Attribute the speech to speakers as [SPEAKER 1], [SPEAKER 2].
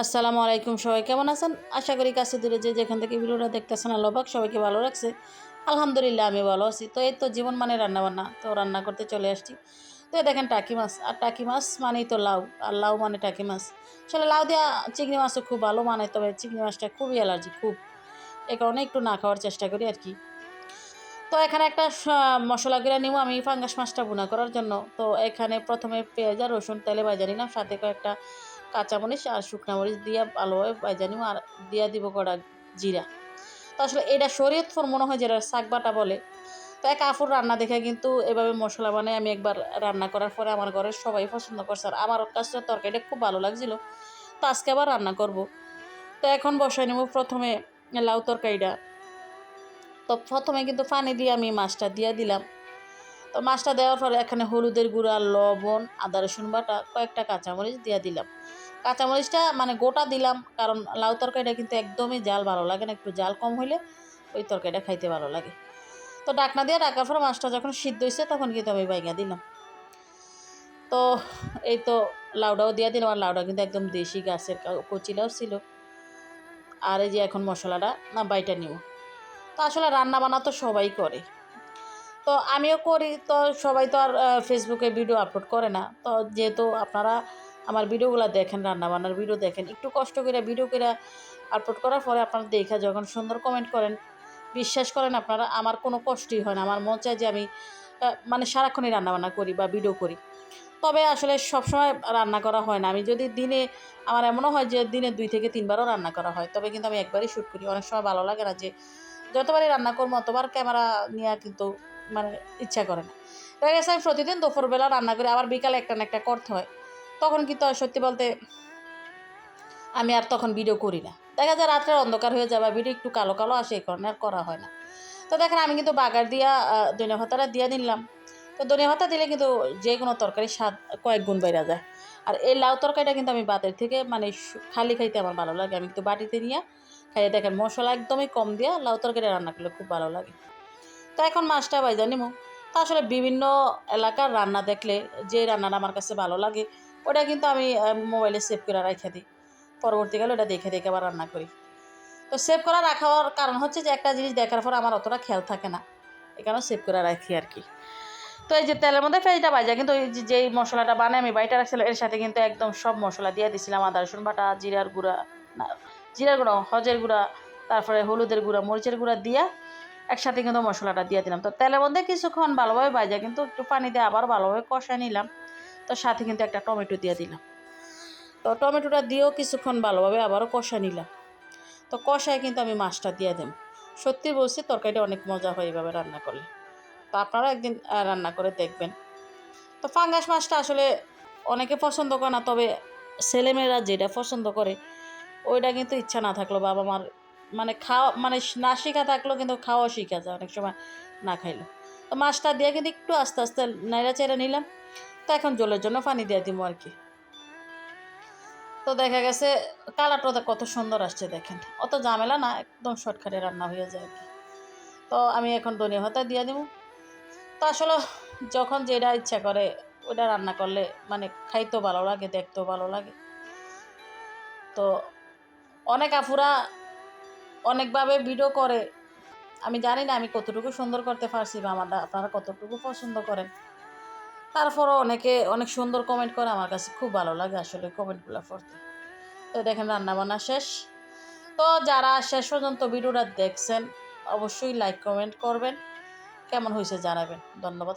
[SPEAKER 1] আসসালামু আলাইকুম সবাই, কেমন আছেন? আশা করি কাছে দূরে যে যেখান থেকে ভিডিওটা দেখতেছেন আল্লাহবাক সবাইকে ভালো রাখছে। আলহামদুলিল্লাহ আমি ভালো আছি। তো এই তো জীবন মানে রান্না বান্না তো রান্না করতে চলে আসছি। তো দেখেন টাকি মাছ। আর টাকি মাছ মানেই তো লাউ। আর লাউ মানে টাকি মাছ। আসলে লাউ দেওয়া চিংড়ি মাছটা খুব ভালো মানে তবে চিংড়ি মাছটা খুবই অ্যালার্জি, খুব। এ কারণে একটু না খাওয়ার চেষ্টা করি আর কি। তো এখানে একটা মশলা গুঁড়া নিব আমি ফাঙ্গাস মাছটা বুনা করার জন্য। তো এখানে প্রথমে পেঁয়াজ আর রসুন তেলে ভাজা নিলাম। সাথে কয়েকটা কাঁচামরিচ আর শুকনা মরিচ দিয়ে ভালোভাবে নিব আর দিয়া দিব কটা জিরা। তো আসলে এটা শরীয়তপুর মনে হয় যেটা শাক বাটা বলে। তো এক আফুর রান্না দেখে কিন্তু এভাবে মশলা বানাই আমি একবার রান্না করার পরে আমার ঘরের সবাই পছন্দ করছে আর আমার কাছে তরকারিটা খুব ভালো লাগছিল। তো আজকে আবার রান্না করব। তো এখন বসাই নেব প্রথমে লাউ তরকারিটা। তো প্রথমে কিন্তু পানি দিয়ে আমি মাছটা দিয়ে দিলাম। তো মাছটা দেওয়ার পরে এখানে হলুদের গুঁড়া, লবণ, আদা, রসুন বাটা, কয়েকটা কাঁচামরিচ দিয়ে দিলাম। কাঁচামরিচটা মানে গোটা দিলাম, কারণ লাউ তরকারিটা কিন্তু একদমই জাল ভালো লাগে না, একটু জাল কম হইলে ওই তরকারিটা খাইতে ভালো লাগে। তো ডাকনা দিয়ে ডাকার পর মাছটা যখন সিদ্ধ হয়েছে তখন কিন্তু আমি বাইঙা দিলাম। তো এই তো লাউডাও দিয়ে দিলাম, আর লাউডা কিন্তু একদম দেশি গাছের কা- কচি লাউ ছিল। আর এই যে এখন মশলাটা না বাইটা নিব। তো আসলে রান্না বান্না তো সবাই করে। তো আমিও করি, তো সবাই তো আর ফেসবুকে ভিডিও আপলোড করে না। তো যেহেতু আপনারা আমার ভিডিওগুলো দেখেন, রান্নাবান্নার ভিডিও দেখেন, একটু কষ্ট করে ভিডিও করে আপলোড করার পরে আপনারা দেখা যখন সুন্দর কমেন্ট করেন, বিশ্বাস করেন আপনারা, আমার কোনো কষ্টই হয় না। আমার মন চায় যে আমি মানে সারাক্ষণই রান্নাবান্না করি বা ভিডিও করি। তবে আসলে সবসময় রান্না করা হয় না। আমি যদি দিনে, আমার এমনও হয় যে দিনে দুই থেকে তিনবারও রান্না করা হয়, তবে কিন্তু আমি একবারই শ্যুট করি। অনেক সময় ভালো লাগে না যে, যতবারই রান্না করব, অতবার ক্যামেরা নিয়ে কিন্তু মানে ইচ্ছা করে না। দেখা গেছে আমি প্রতিদিন দুপুরবেলা রান্না করি আবার বিকালে একটা না একটা করতে হয়। তখন কিন্তু সত্যি বলতে আমি আর তখন ভিডিও করি না। দেখা যায় রাত্রে অন্ধকার হয়ে যাবে ভিডিও একটু কালো কালো আসে, এই কারণে আর করা হয় না। তো দেখেন আমি কিন্তু বাগার দিয়া ধনিয়া ভাতাটা দিয়ে দিলাম তো ধনিয়া ভাতা দিলে কিন্তু যে কোনো তরকারি স্বাদ কয়েক গুণ বেড়ে যায়। আর এই লাউ তরকারিটা কিন্তু আমি বাতের থেকে মানে খালি খাইতে আমার ভালো লাগে। আমি কিন্তু বাটিতে নিয়ে খাইয়ে দেখেন মশলা একদমই কম দিয়ে লাউ তরকারি রান্না করলে খুব ভালো লাগে। তো এখন মাছটা বাইজা নিমো। তা আসলে বিভিন্ন এলাকার রান্না দেখলে যে রান্নাটা আমার কাছে ভালো লাগে, ওটা কিন্তু আমি মোবাইলে সেভ করে রেখে দিই। পরবর্তীকালে ওটা দেখে দেখে আবার রান্না করি। তো সেভ করা রাখার কারণ হচ্ছে যে একটা জিনিস দেখার পর আমার অতটা খেয়াল থাকে না। এই কারণে সেভ করে রাখি আর কি। তো এই যে তেলের মধ্যে পেঁয়াজটা ভাজা, কিন্তু ওই যে যেই মশলাটা বানাই, আমি বাইটা রাখছিলাম, এর সাথে কিন্তু একদম সব মশলা দিয়ে দিছিলাম, আদা, রসুন বাটা, জিরার গুঁড়া, না, জিরার গুঁড়া, হজের গুঁড়া, তারপরে হলুদের গুঁড়া, মরিচের গুঁড়া দিয়া একসাথে কিন্তু মশলাটা দিয়ে দিলাম। তো তেলের মধ্যে কিছুক্ষণ ভালোভাবে ভাজা, কিন্তু একটু পানি দিয়ে আবার ভালোভাবে কষায় নিলাম। তো সাথে কিন্তু একটা টমেটো দিয়ে দিলাম। তো টমেটোটা দিয়েও কিছুক্ষণ ভালোভাবে আবারও কষা নিলাম। তো কষায় কিন্তু আমি মাছটা দিয়ে দেব। সত্যি বলছি, তরকারিটা অনেক মজা হয় এইভাবে রান্না করলে। তো আপনারা একদিন রান্না করে দেখবেন। তো ফাঙ্গাস মাছটা আসলে অনেকে পছন্দ করে না, তবে ছেলেমেয়েরা যেটা পছন্দ করে, ওইটা কিন্তু ইচ্ছা না থাকল বাবা মার মানে খাওয়া মানে না শেখা থাকলেও কিন্তু খাওয়া শিখা যায় অনেক সময় না খাইলো তো মাছটা দিয়ে কিন্তু একটু আস্তে আস্তে নাইড়া চেড়ে নিলাম। তো এখন জলের জন্য পানি দিয়ে দিব আর কি। তো দেখা গেছে কালারটা কত সুন্দর আসছে দেখেন। অত ঝামেলা না, একদম শর্টকাটে রান্না হয়ে যায় আর কি। তো আমি এখন ধনিয়া ভাতা দিয়ে দিব। তো আসলে যখন যেটা ইচ্ছা করে ওটা রান্না করলে মানে খাইতেও ভালো লাগে, দেখতেও ভালো লাগে। তো অনেক আফুরা অনেকভাবে ভিডিও করে। আমি জানি না আমি কতটুকু সুন্দর করতে পারছি বা আমার আপনারা কতটুকু পছন্দ করেন তারপরও অনেকে অনেক সুন্দর কমেন্ট করে, আমার কাছে খুব ভালো লাগে আসলে কমেন্টগুলো পড়তে। তো দেখেন রান্নাবান্না শেষ। তো যারা শেষ পর্যন্ত ভিডিওটা দেখছেন, অবশ্যই লাইক কমেন্ট করবেন। কেমন হয়েছে জানাবেন। ধন্যবাদ